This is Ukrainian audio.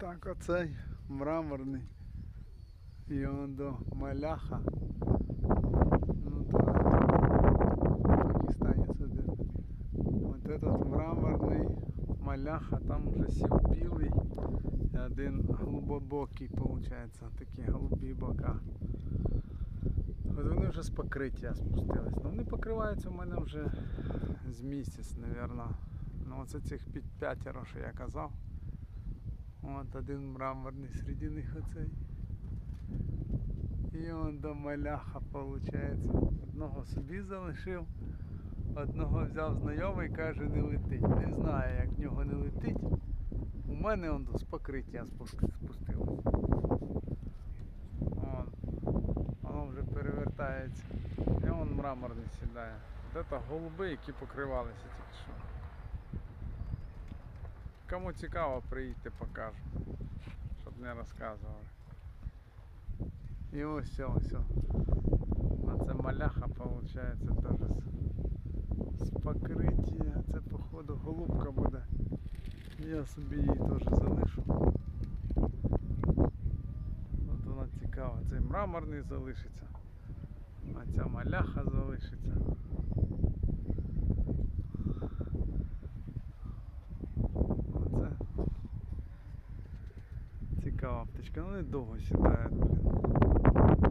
Так, оцей мраморний. І он до маляха. Ну то один. От этот мраморний маляха, там вже сів білий. Один глибокий, виходить, такі голубі бока. От вони вже з покриття спустились. Ну вони покриваються у мене вже з місяць, мабуть. Ну оце цих п'ятеро, що я казав. От один мраморний серед них оцей. І он до маляха виходить. Одного собі залишив, одного взяв знайомий, каже, не летить. Не знаю, як в нього не летить. У мене он з покриття спустилось. Воно вже перевертається. І он мраморний сідає. От це голуби, які покривалися тільки що. Кому цікаво, приїдьте, покажу. Щоб не розказували. І ось все, ось. Оце маляха виходить теж з покриття. Це походу голубка буде. Я собі її теж залишу. От вона цікава. Цей мраморний залишиться. А ця маляха залишиться. така аптечка, ну довго сідає, блін.